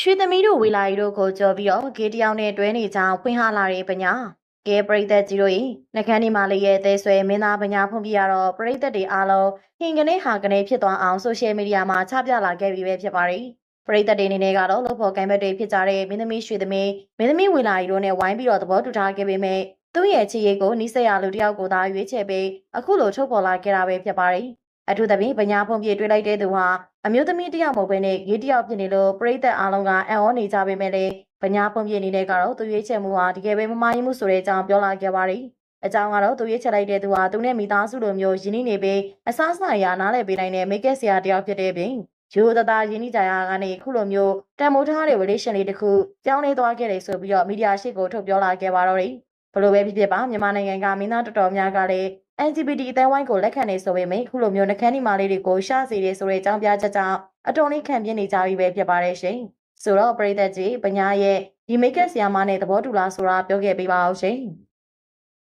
ရွှေသမီးတို့ဝေလာရီတို့ကိုကြော်ပြီးတော့ဂေးတယောက်နဲ့တွဲနေကြဖွင့်ဟလာတဲ့ပညာကဲပရိသတ်ကြီးတို့၏နှကန်းဒီမာလေးရဲ့အသေးဆွဲမင်းသားပညာဖွင့်ပြရတော့ပရိသတ်တွေအားလုံးဟင်ကနေဟာကနေဖြစ်သွားအောင်ဆိုရှယ်မီဒီယာမှာချပြလာခဲ့ပြီးပဲဖြစ်ပါတယ်ပရိသတ်တွေအနေနဲ့ကတော့လို့ဖို့ကံဘက်တွေဖြစ်ကြတဲ့မင်းသမီးရွှေသမီးမင်းသမီးဝေလာရီတို့နဲ့ဝိုင်းပြီးတော့သဘောတူထားခဲ့ပေမဲ့သူ့ရဲ့ချစ်ရေးကိုနီးစပ်ရလူတယောက်ကိုသာရွေးချယ်ပြီးအခုလိုထုတ်ပေါ်လာခဲ့တာပဲဖြစ်ပါတယ်အထူးသဖြင့်ပညာဖွံ့ပြတွေ့လိုက်တဲ့သူဟာ အမျိုးသမီးတစ်ယောက်မဟုတ်ဘဲနဲ့ဂေးတစ်ယောက်ဖြစ်နေလို့ပရိသတ်အားလုံးကအံ့ဩနေကြပေမဲ့လည်းပညာဖွံ့ပြနေတဲ့ကတော့သူရွေးချယ်မှုဟာတကယ်ပဲမမယဉ်မှုဆိုတဲ့အကြောင်းပြောလာခဲ့ပါတယ်။အကြောင်းကတော့သူရွေးချယ်လိုက်တဲ့သူဟာသူနဲ့မိသားစုလိုမျိုးယဉ်နေနေပြီးအစားအစာရာနားလည်ပေးနိုင်တဲ့မိတ်ကက်ဆရာတစ်ယောက်ဖြစ်တဲ့ပြင်ရိုးသားသားယဉ်နေကြရာကနေခုလိုမျိုးတန်မိုးထားတဲ့ relation လေးတစ်ခုပြောင်းလဲသွားခဲ့တယ်ဆိုပြီးတော့မီဒီယာရှိကိုထုတ်ပြောလာခဲ့ပါတော့တယ်။ဘလို့ပဲဖြစ်ဖြစ်ပါမြန်မာနိုင်ငံကမင်းသားတော်တော်များကလည်း LGBT အတိုင်းဝိုင်းကိုလက်ခံနေဆိုပေမဲ့ခုလိုမျိုးနှကန်းဒီမာလေးတွေကိုရှာစေတယ်ဆိုတဲ့အကြောင်းပြချက်ကြောင့်အတော်လေးခံပြနေကြပြီပဲဖြစ်ပါတယ်ရှင်။ဆိုတော့ပရိသတ်ကြီးပညာရဲ့ဒီမိတ်ကပ်ဆီယာမနဲ့သဘောတူလားဆိုတာပြောခဲ့ပေးပါအောင်ရှင်။